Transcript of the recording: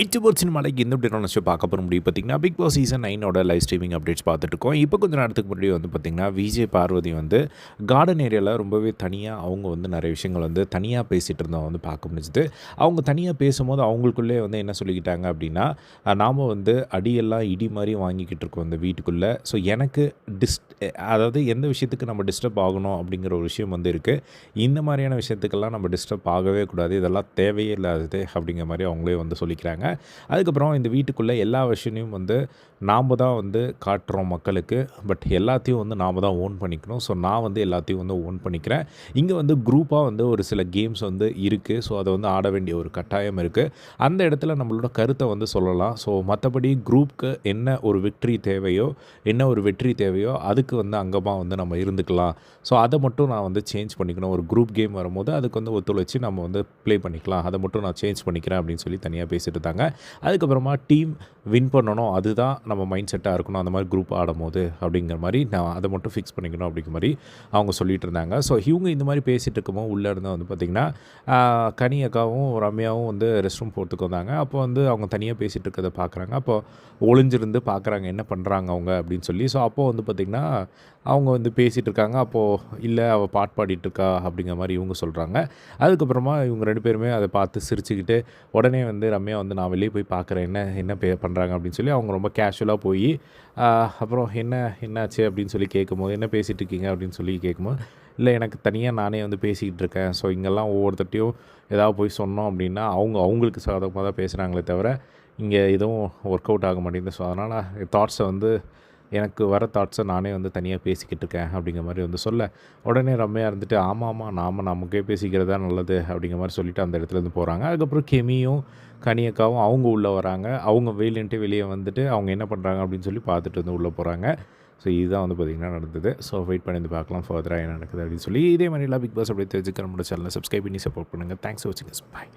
எட்டு சினிமாலைக்கு எந்த அப்படி நினச்சி பார்க்க போகிற முடியும் பார்த்தீங்கன்னா பிக் பாஸ் சீசன் நைனோட லைவ் ஸ்ட்ரீமிங் அப்டேட்ஸ் பார்த்துட்டு இருக்கோம். இப்போ கொஞ்சம் நேரத்துக்கு முன்னாடி வந்து பார்த்திங்கன்னா விஜய் பார்வதி வந்து கார்டன் ஏரியாவில் ரொம்பவே தனியாக அவங்க வந்து நிறைய விஷயங்கள் வந்து தனியாக பேசிகிட்டு இருந்தோம் வந்து பார்க்க முடிஞ்சுது. அவங்க தனியாக பேசும்போது அவங்களுக்குள்ளே வந்து என்ன சொல்லிக்கிட்டாங்க அப்படின்னா நாம் வந்து அடியெல்லாம் இடி மாதிரி வாங்கிக்கிட்டு இருக்கோம் இந்த வீட்டுக்குள்ளே. ஸோ எனக்கு டிஸ் அதாவது எந்த விஷயத்துக்கு நம்ம டிஸ்டர்ப் ஆகணும் அப்படிங்கிற ஒரு விஷயம் வந்து இருக்குது இந்த மாதிரியான விஷயத்துக்கெல்லாம் நம்ம டிஸ்டர்ப் ஆகவே கூடாது. இதெல்லாம் தேவையே இல்லாதது அப்படிங்கிற மாதிரி அவங்களே வந்து சொல்லிக்கிறாங்க. அதுக்கப்புறம் இந்த வீட்டுக்குள்ளே எல்லா விஷயத்தையும் வந்து நாம் தான் வந்து காட்டுறோம் மக்களுக்கு. பட் எல்லாத்தையும் வந்து நாம் தான் ஓன் பண்ணிக்கணும். ஸோ நான் வந்து எல்லாத்தையும் வந்து ஓன் பண்ணிக்கிறேன். இங்கே வந்து குரூப்பாக வந்து ஒரு சில கேம்ஸ் வந்து இருக்குது ஸோ அதை வந்து ஆட வேண்டிய ஒரு கட்டாயம் இருக்குது அந்த இடத்துல நம்மளோட கருத்தை வந்து சொல்லலாம். ஸோ மற்றபடி குரூப்க்கு என்ன ஒரு வெற்றி தேவையோ என்ன ஒரு வெற்றி தேவையோ அதுக்கு வந்து அங்கமாக வந்து நம்ம இருந்துக்கலாம். ஸோ அதை மட்டும் நான் வந்து சேஞ்ச் பண்ணிக்கணும். ஒரு குரூப் கேம் வரும்போது அதுக்கு வந்து ஒத்துழைச்சி நம்ம வந்து ப்ளே பண்ணிக்கலாம். அதை மட்டும் நான் சேஞ்ச் பண்ணிக்கிறேன் அப்படின்னு சொல்லி தனியாக பேசிட்டு இருந்தாங்க அதுக்கப்புறமா டீம் வின் பண்ணணும். அதுதான் நம்ம மைண்ட் செட்டாக இருக்கணும். அந்த மாதிரி குரூப் ஆடும்போது அப்படிங்கிற மாதிரி நான் அதை மட்டும் ஃபிக்ஸ் பண்ணிக்கணும் அப்படிங்கிற மாதிரி அவங்க சொல்லிட்டு இருந்தாங்க. ஸோ இவங்க இந்த மாதிரி பேசிகிட்டு இருக்கும்போது உள்ளே இருந்தால் வந்து பார்த்திங்கன்னா கனி அக்காவும் ரம்யாவும் வந்து ரெஸ்ட் ரூம் போகிறதுக்கு வந்தாங்க. அப்போ வந்து அவங்க தனியாக பேசிகிட்டு இருக்கிறத பார்க்குறாங்க அப்போ ஒளிஞ்சிருந்து பார்க்குறாங்க என்ன பண்ணுறாங்க அவங்க அப்படின்னு சொல்லி. ஸோ அப்போது வந்து பார்த்திங்கன்னா அவங்க வந்து பேசிகிட்டு இருக்காங்க அப்போது இல்லை அவள் பாட்டு பாடிட்டுருக்கா அப்படிங்கிற மாதிரி இவங்க சொல்கிறாங்க அதுக்கப்புறமா இவங்க ரெண்டு பேருமே அதை பார்த்து சிரிச்சுக்கிட்டு உடனே வந்து ரம்யா வந்து நான் வெளியே போய் பார்க்குறேன். என்ன என்ன பே பண்ணுறாங்க அப்படின்னு சொல்லி அவங்க ரொம்ப கேஷுவலாக போய் அப்புறம் என்ன என்னாச்சு? அப்படின்னு சொல்லி கேட்கும்போது என்ன பேசிகிட்டு இருக்கீங்க அப்படின்னு சொல்லி கேட்கும்போது இல்லை எனக்கு தனியாக நானே வந்து பேசிக்கிட்டு இருக்கேன் ஸோ இங்கெல்லாம் ஒவ்வொருத்தட்டையும் ஏதாவது போய் சொன்னோம் அப்படின்னா அவங்க அவங்களுக்கு சாதகமாக தான் பேசுகிறாங்களே தவிர இங்கே எதுவும் ஒர்க் அவுட் ஆக மாட்டேங்குது. ஸோ அதனால் தாட்ஸை வந்து எனக்கு வர தாட்ஸை நானே வந்து தனியாக பேசிக்கிட்டு இருக்கேன் அப்படிங்கிற மாதிரி வந்து சொல்ல. உடனே ரம்மையாக இருந்துட்டு ஆமாம் ஆமாம் நாம் நமக்கே பேசிக்கிறதா நல்லது அப்படிங்கிற மாதிரி சொல்லிவிட்டு அந்த இடத்துலேருந்து போகிறாங்க அதுக்கப்புறம் கெமியும் கனியக்காவும் அவங்க உள்ளே வராங்க. அவங்க வெளியன்ட்டு வெளியே வந்துட்டு அவங்க என்ன பண்ணுறாங்க அப்படின்னு சொல்லி பார்த்துட்டு வந்து உள்ளே போகிறாங்க ஸோ இதுதான் வந்து பார்த்திங்கன்னா நடந்தது. ஸோ வெயிட் பண்ணி வந்து பார்க்கலாம் ஃபர்தராக என்ன நடக்குது அப்படின்னு சொல்லி. இதே மாதிரி எல்லாம் பிக் பாஸ் அப்படியே தெரிஞ்சுக்க நம்மளோட சேனலை சப்ஸ்கிரைப் பண்ணி சப்போர்ட் பண்ணுங்கள் தேங்க்ஸ் ஃபார் வாட்சிங் பாய்